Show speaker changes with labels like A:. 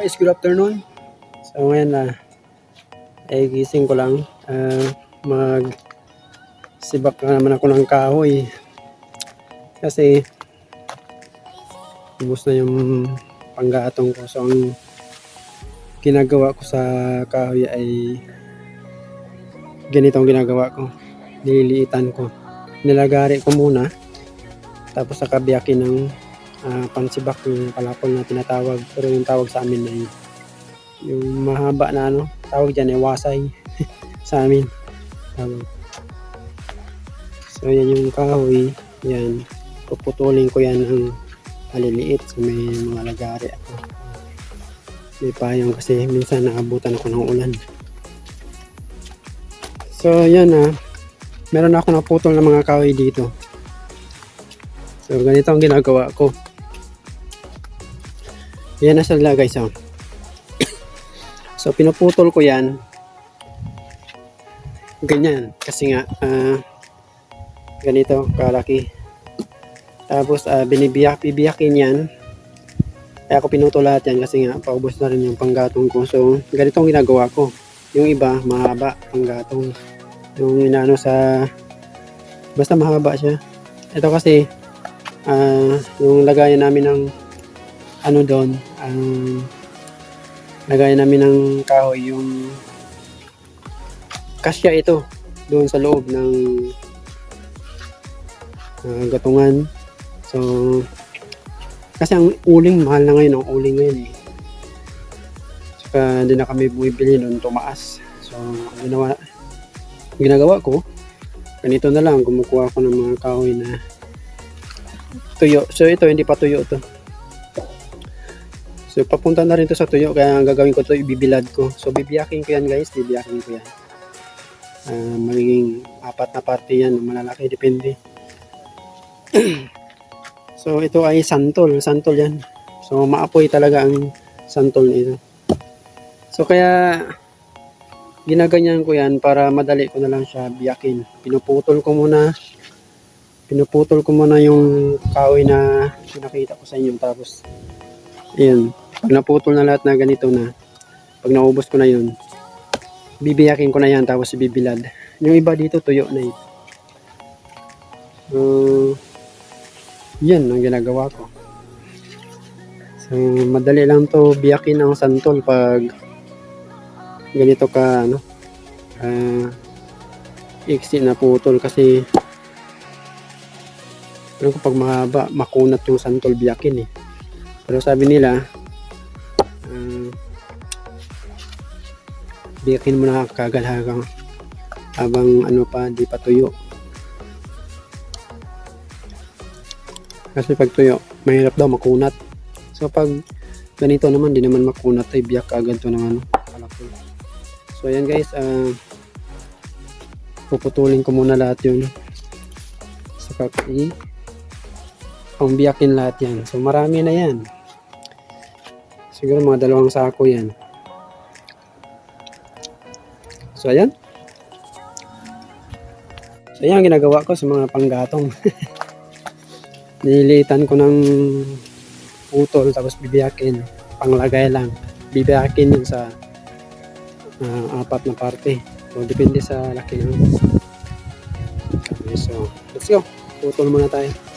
A: Guys, good afternoon. So ngayon na ay gising ko lang. Ah, mag sibak na naman ako ng kahoy. Kasi ubos na yung panggatong ko. So ang ginagawa ko sa kahoy ay ganito ang ginagawa ko. Nililiitan ko. Nilagari ko muna. Tapos nakabiyakin ng ah, pansibak yung kalapon na tinatawag. Pero yung tawag sa amin na yun yung mahaba na ano, tawag dyan ay wasay sa amin. Tawag. So yan yung kahoy, yan. Puputulin ko yan ng maliliit. So may mga lagari ako. May payong kasi minsan naabutan ako ng ulan. So yan ah, meron ako naputol ng mga kahoy dito. So ganito ang ginagawa ko. Yan na sila guys oh. So, pinuputol ko yan. Ganyan. Kasi nga, ah, ganito, kalaki. Tapos, ah, binibiyak, bibiyakin yan. Kaya ako pinutol lahat yan kasi nga, paubos na rin yung panggatong ko. So, ganito ang ginagawa ko. Yung iba, mahaba, panggatong. Yung inano sa, basta mahaba siya. Ito kasi, ah, yung lagayan namin ng, ano doon, ang, lagayan namin ng kahoy yung kasya ito doon sa loob ng ah, gatungan. So kasi ang uling mahal na ngayon ang uling ngayon eh. Saka hindi na kami bumibili doon tumaas. So ang ginawa ang ginagawa ko ganito na lang kumukuha ko ng mga kahoy na tuyo. So ito hindi pa tuyo to So, papunta na rin to sa tuyo. Kaya ang gagawin ko to, ibibilad ko. So, bibiyakin ko yan guys. Bibiyakin ko yan. Ah, magiging apat na parte yan. Malalaki, depende. so, ito ay santol. Santol yan. So, maapoy talaga ang santol nito. So, kaya ginaganyan ko yan para madali ko na lang siya biyakin. Pinuputol ko muna. Pinuputol ko muna yung kahoy na pinakita ko sa inyo. Tapos, Ayan. Pag naputol na lahat na ganito na, pag naubos ko na yun, bibiyakin ko na yan tapos ibibilad. Yung iba dito tuyo na yun. Uh, yan ang ginagawa ko. So, madali lang to biyakin ang santol pag ganito ka, ano, uh, iksi na putol kasi pero pag mahaba, makunat yung santol biyakin eh. Pero sabi nila, um, biyakin mo na kagad habang, ano pa, di pa tuyo. Kasi pag tuyo, mahirap daw makunat. So pag ganito naman, di naman makunat, ay biyak agad to ng ano, kalapol. So ayan guys, ah, puputulin ko muna lahat yun. Saka i pangbiyakin lahat yan. So marami na yan. Siguro mga dalawang sako yan. So, ayan. So, ayan ang ginagawa ko sa mga panggatong. Nililitan ko ng putol tapos bibiyakin. Panglagay lang. Bibiyakin yun sa ah, apat na parte. So, depende sa laki ng Okay, so, let's go. Putol muna tayo.